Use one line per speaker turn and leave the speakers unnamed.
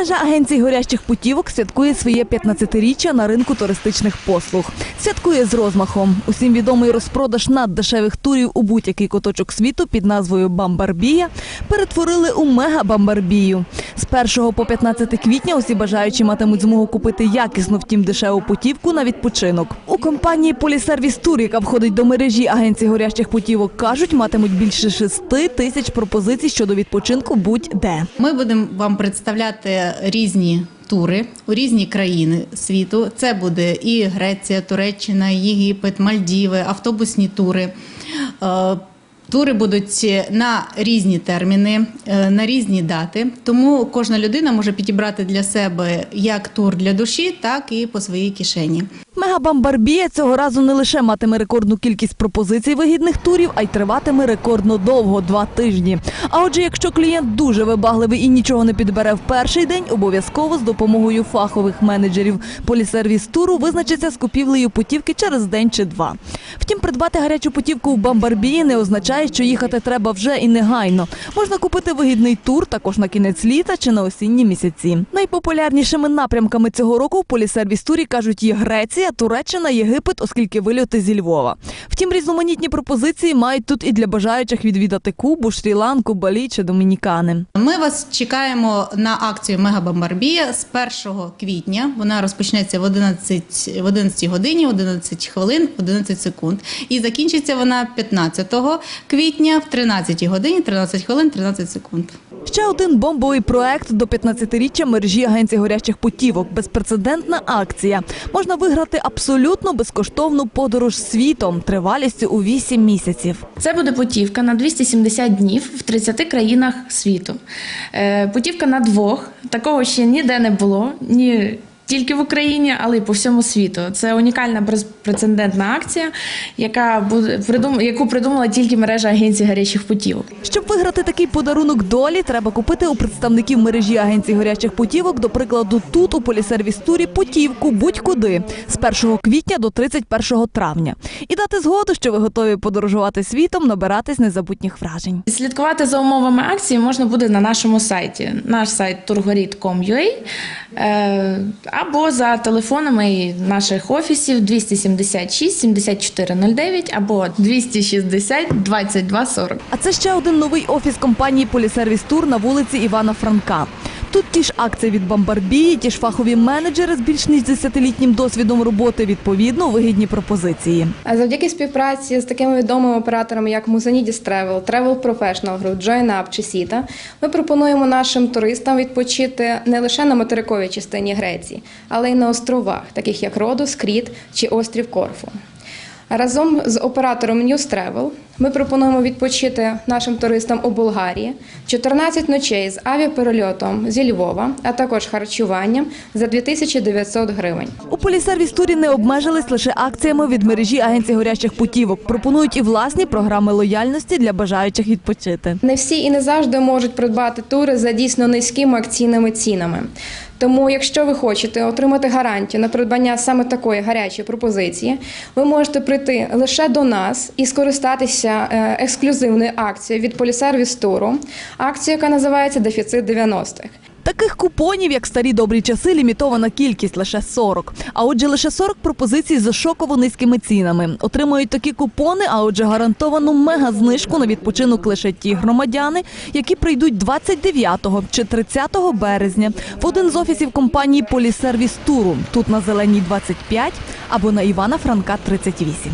Мережа агенцій горящих путівок святкує своє 15-річчя на ринку туристичних послуг. Святкує з розмахом. Усім відомий розпродаж наддешевих турів у будь-який куточок світу під назвою Бамбарбія перетворили у мега-бамбарбію. З 1 по 15 квітня усі бажаючі матимуть змогу купити якісну, втім дешеву путівку на відпочинок. У компанії Полісервіс Тур, яка входить до мережі агенцій горящих путівок, кажуть, матимуть більше 6 тисяч пропозицій щодо відпочинку будь-де.
Ми будемо вам представляти різні тури у різні країни світу. Це буде і Греція, Туреччина, Єгипет, Мальдіви, автобусні тури. Е, Тури будуть на різні терміни, е, на різні дати. Тому кожна людина може підібрати для себе як тур для душі, так і по своїй кишені.
Мегабамбарбія цього разу не лише матиме рекордну кількість пропозицій вигідних турів, а й триватиме рекордно довго два тижні. А отже, якщо клієнт дуже вибагливий і нічого не підбере в перший день, обов'язково з допомогою фахових менеджерів полісервіс туру визначиться з купівлею путівки через день чи два. Втім, придбати гарячу путівку в Бамбарбії не означає, що їхати треба вже і негайно. Можна купити вигідний тур також на кінець літа чи на осінні місяці. Найпопулярнішими напрямками цього року в полісервіс турі кажуть є Греція, Туреччина, Єгипет, оскільки вильоти зі Львова. Втім, різноманітні пропозиції мають тут і для бажаючих відвідати Кубу, Шрі-Ланку, Балі чи Домінікани.
Ми вас чекаємо на акцію Мегабамбарбія з 1 квітня. Вона розпочнеться в 11, в 11 годині, 11 хвилин, 11 секунд. І закінчиться вона 15 квітня в 13 годині, 13 хвилин, 13 секунд.
Ще один бомбовий проект до 15-річчя мережі агенцій горячих путівок. Безпрецедентна акція. Можна виграти абсолютно безкоштовну подорож світом тривалістю у 8 місяців.
Це буде путівка на 270 днів в 30 країнах світу. Е, Путівка на двох. Такого ще ніде не було. Ні тільки в Україні, але й по всьому світу. Це унікальна безпрецедентна акція, яка буде придум... яку придумала тільки мережа агенцій гарячих путівок.
Щоб виграти такий подарунок долі, треба купити у представників мережі агенцій горячих путівок, до прикладу, тут у полісервіс турі путівку будь-куди з 1 квітня до 31 травня і дати згоду, що ви готові подорожувати світом, набиратись незабутніх вражень.
Слідкувати за умовами акції можна буде на нашому сайті. Наш сайт turgorit.com.ua або за телефонами наших офісів 276 7409 або 260 2240.
А це ще один новий офіс компанії Полісервіс Тур на вулиці Івана Франка. Тут ті ж акції від Бамбарбії, ті ж фахові менеджери з більш ніж 10-літнім досвідом роботи, відповідно, вигідні пропозиції.
Завдяки співпраці з такими відомими операторами, як Musanidis Travel, Travel Professional Group, JoinUp чи Sita, ми пропонуємо нашим туристам відпочити не лише на материковій частині Греції, але й на островах, таких як Родос, Кріт чи острів Корфу. Разом з оператором News Travel ми пропонуємо відпочити нашим туристам у Болгарії 14 ночей з авіаперельотом зі Львова, а також харчуванням за 2900 гривень.
У полісервіс турі не обмежились лише акціями від мережі агенцій горячих путівок. Пропонують і власні програми лояльності для бажаючих відпочити.
Не всі і не завжди можуть придбати тури за дійсно низькими акційними цінами. Тому, якщо ви хочете отримати гарантію на придбання саме такої гарячої пропозиції, ви можете прийти лише до нас і скористатися е, ексклюзивною акцією від полісервіс туру, акція, яка називається Дефіцит 90-х.
Таких купонів, як старі добрі часи, лімітована кількість лише 40. А отже, лише 40 пропозицій за шоково низькими цінами. Отримують такі купони, а отже, гарантовану мега-знижку на відпочинок лише ті громадяни, які прийдуть 29 чи 30 березня в один з офісів компанії Полісервіс Туру. Тут на Зеленій 25 або на Івана Франка 38.